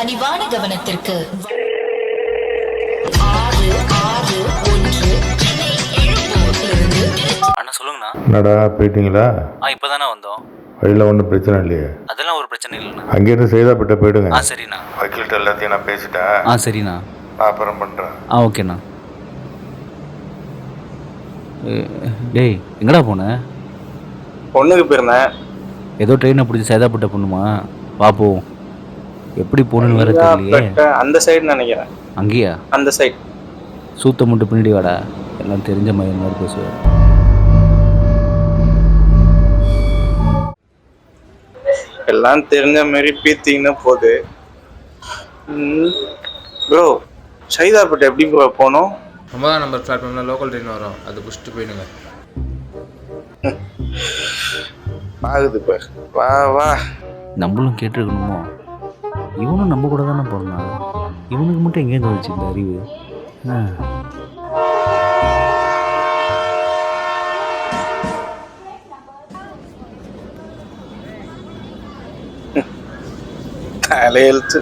கனிவான கவனத்திற்கு. அண்ணா சொல்லுங்கண்ணா. என்னடா போயிட்டீங்களா? ஆ இப்போ தானே வந்தோம். வழியில் ஒன்றும் பிரச்சனை இல்லையே. அதெல்லாம் ஒரு பிரச்சனை இல்லைண்ணா. அங்கேருந்து செய்தாப்பட்ட போயிடுங்க. ஆ சரிண்ணா. வக்கீல்கிட்ட எல்லாத்தையும் நான் பேசிட்டேன். ஆ சரிண்ணா. நான் அப்புறம் பண்ணுறேன் ஆ ஓகேண்ணா. ஏ, டேய் எங்கடா போன? பொண்ணுக்கு போயிருந்தேன். ஏதோ ட்ரெயினை பிடிச்சி சேதாப்பட்ட பொண்ணுமா? பாப்போம் எப்படி போகணுன்னு வேற தெரியலையே. அந்த சைடு நினைக்கிறேன். அங்கேயா? அந்த சைடு சூத்த மட்டும் பின்னாடி வாடா. எல்லாம் தெரிஞ்ச மாதிரி மாதிரி பேசுவார் எல்லாம் தெரிஞ்ச மாதிரி பீத்திங்கன்னா போகுது ப்ரோ சைதாப்பேட்டை எப்படி போகணும் ஒன்பதாம் நம்பர் பிளாட்ஃபார்மில் லோக்கல் ட்ரெயின் வரும். அது பிடிச்சிட்டு போயிடுங்க. ஆகுது பார் வா வா. நம்மளும் கேட்டிருக்கணுமோ? இவனும் நம்ம கூட தானே பிறந்தான் இவனுக்கு மட்டும் எங்கேருந்து வந்துச்சு இந்த அறிவு. தலையெழுத்து.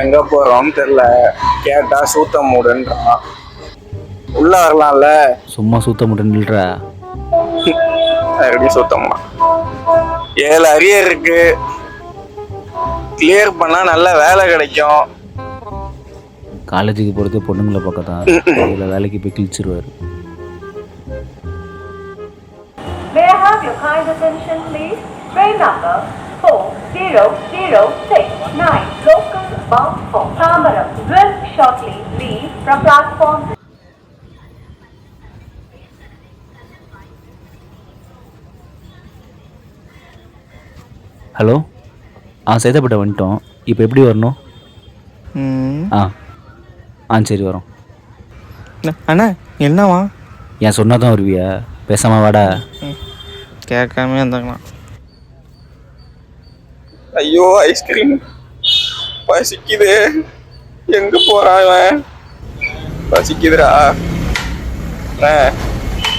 எங்க போறோம்னு தெரியல. கேட்டா சூத்த மூடுன்றான் உள்ள வரலாம்ல சும்மா சுத்த மட்டும் எப்படி சுத்தமா ஏழு அரியர் இருக்கு கிளியர் பண்ணா நல்ல வேலை கிடைக்கும் காலேஜுக்கு போகிறது பொண்ணுங்களை பக்கம் தான் இதில் வேலைக்கு போய் கிழிச்சிருவார் May I have your kind attention, please? Train number 40069, local bound for Tamaram, will shortly leave from platform hello? ஆ சேதப்பட்ட வந்துட்டோம். இப்போ எப்படி வரணும்? ஆ. ஆ சரி வரோம். அண்ணா என்னவா ஏன் சொன்னால் தான் வருவியா? பேசாம வாடா. கேட்காம இருந்தாங்கண்ணா ஐயோ ஐஸ்கிரீம் பசிக்குது. எங்க போறான் இவன்? பசிக்குதுடா. அண்ணே,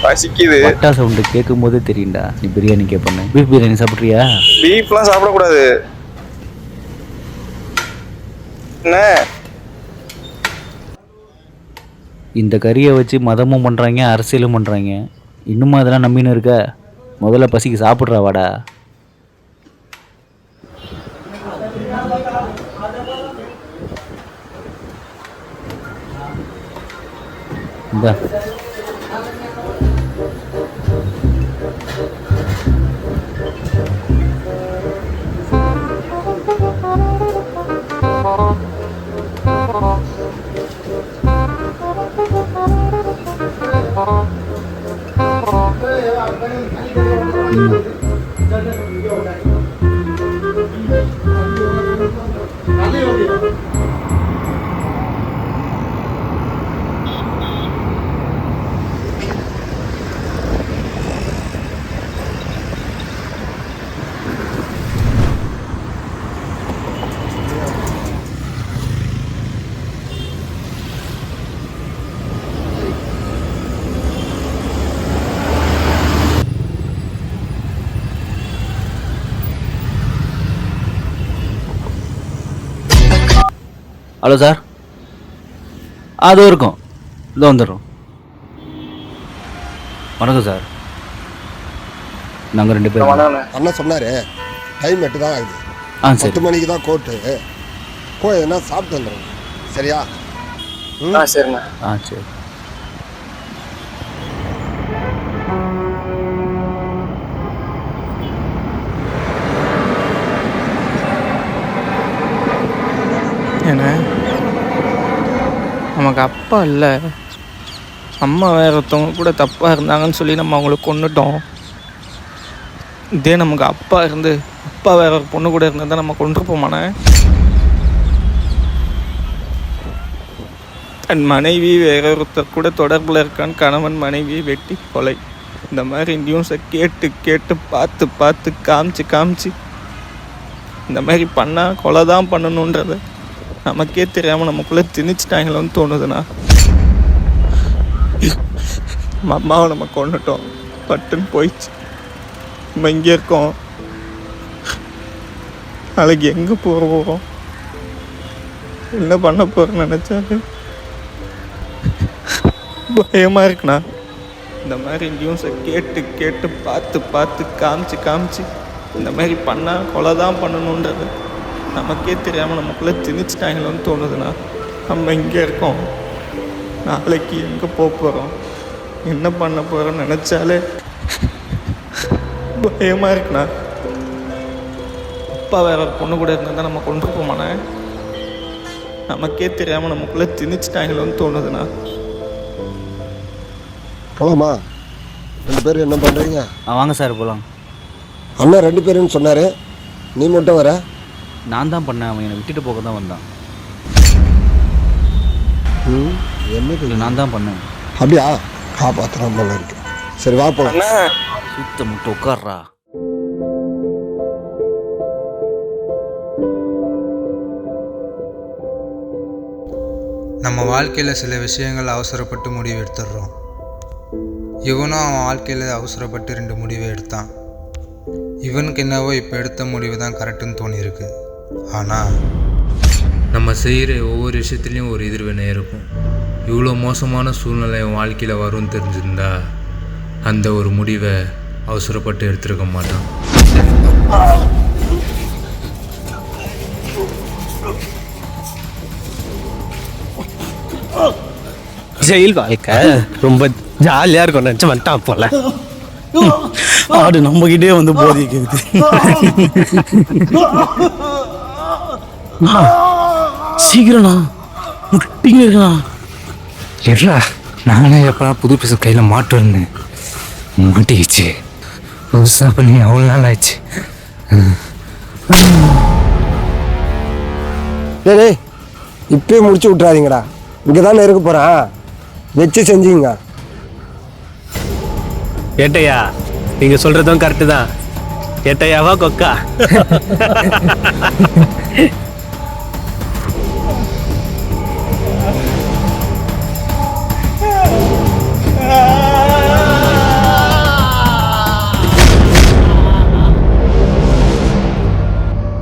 பசிக்குது. வட்டா சவுண்டு கேட்கும் போதே தெரியும்டா. நீ பிரியாணி கேட்பண்ணு பீஃப் பிரியாணி சாப்பிட்றியா? பீஃப்லாம் சாப்பிடக்கூடாது. என்ன? இந்த கறியை வச்சு மதமும் பண்ணுறாங்க அரசியலும் பண்ணுறாங்க இன்னுமா அதெல்லாம் நம்பின்னு இருக்க? முதல்ல பசிக்கு சாப்பிட்றா வாடா. இந்தா. Thank you. Hello sir. அதோ இருக்கும். இதோ வந்துடுறோம். வணக்கம் சார். நாங்கள் ரெண்டு பேரும். அண்ணன் சொன்னாரு. டைம் எட்டு தான் ஆகுது. ஆ சரி. பத்து மணிக்கு தான் கோர்ட்டு போய் எதுனா சாப்பிட்டு வந்துடுங்க சரியா? ஆ சரிண்ணே. ஆ சரி. நமக்கு அப்பா இல்லை. அம்மா வேறு ஒருத்தவங்க கூட தப்பாக இருந்தாங்கன்னு சொல்லி நம்ம அவங்கள கொண்டுட்டோம் இதே நமக்கு அப்பா இருந்து அப்பா வேற ஒரு பொண்ணு கூட இருந்தால் தான் நம்ம கொண்டிருப்போமாண்ணே தன் மனைவி வேற ஒருத்தர் கூட தொடர்பில் இருக்கான்னு கணவன் மனைவி வெட்டி கொலை. இந்த மாதிரி நியூஸை கேட்டு கேட்டு பார்த்து பார்த்து காமிச்சு காமிச்சு. இந்த மாதிரி பண்ணால் கொலை தான் பண்ணணுன்றதை நமக்கே தெரியாமல் நமக்குள்ளே திணிச்சிட்டாங்களோன்னு தோணுதுண்ணா. நம்ம அம்மாவை நம்ம கொண்டுட்டோம் பட்டுன்னு போயிடுச்சு. நம்ம இங்கே இருக்கோம். நாளைக்கு எங்கே போகிறோம் என்ன பண்ண போகிறோன்னு நினச்சாரு? பயமாக இருக்குண்ணா. இந்த மாதிரி நியூஸை கேட்டு கேட்டு பார்த்து பார்த்து காமிச்சு காமிச்சு இந்த மாதிரி பண்ணால் கொலை தான் பண்ணணுன்றது. நமக்கே தெரியாமல் நமக்குள்ளே திணிச்சிட்டாங்களோன்னு தோணுதுண்ணா நம்ம இங்கே இருக்கோம். நாளைக்கு எங்கே போக போகிறோம் என்ன பண்ண போகிறோம்னு நினச்சாலே பயமாக இருக்குண்ணா. அப்பா வேற ஒரு பொண்ணு கூட இருந்தால் நம்ம கொண்டு போமாண்ணே. நமக்கே தெரியாமல் நமக்குள்ளே திணிச்சிட்டாங்களோன்னு தோணுதுண்ணா. போலாமா? ரெண்டு பேரும் என்ன பண்ணுறீங்க ஆ, வாங்க சார் போகலாம் அண்ணன் ரெண்டு பேருன்னு சொன்னார். நீ மட்டும் வர. நான் தான் பண்ணேன் அவன் என்னை விட்டுட்டு போக தான் வந்தான். ம் என்னது நான் தான் பண்ணேன். அப்படியா? காப்பாற்றுறான் போல இருக்கு. சரி வா போலாம். சுத்த உட்கார்றா. நம்ம வாழ்க்கையில் சில விஷயங்கள் அவசரப்பட்டு முடிவு எடுத்துடுறோம். இவனும் அவன் வாழ்க்கையில் அவசரப்பட்டு ரெண்டு முடிவை எடுத்தான். இவனுக்கு என்னவோ இப்போ எடுத்த முடிவு தான் கரெக்டுன்னு தோணியிருக்கு. ஆனால் நம்ம செய்கிற ஒவ்வொரு விஷயத்துலேயும் ஒரு எதிர்வினை இருக்கும். இவ்வளோ மோசமான சூழ்நிலை என் வாழ்க்கையில் வரும்னு தெரிஞ்சிருந்தா அந்த ஒரு முடிவை அவசரப்பட்டு எடுத்திருக்க மாட்டான். ஜெயில் வாழ்க்கை ரொம்ப ஜாலியாக இருக்கும் நினச்சி வந்துட்டான் போல. ஆடு நம்மகிட்டே வந்து போதிக்குது. சீக்கிரம்ண்ணா முட்டிங்க இருக்கா எட்ரா நானே எப்போ புது பீஸ் கையில் மாட்டுவேன்னு மாட்டிக்கிச்சு புதுசாக பண்ணி அவ்வளோ நாள் ஆயிடுச்சு? டேய் டேய் இப்பயே முடிச்சு விட்றாதீங்கடா இங்கே தானே இருக்க போகிறான் வச்சு செஞ்சீங்க. ஏட்டையா நீங்கள் சொல்கிறதும் கரெக்டு தான். ஏட்டையாவா கொக்கா?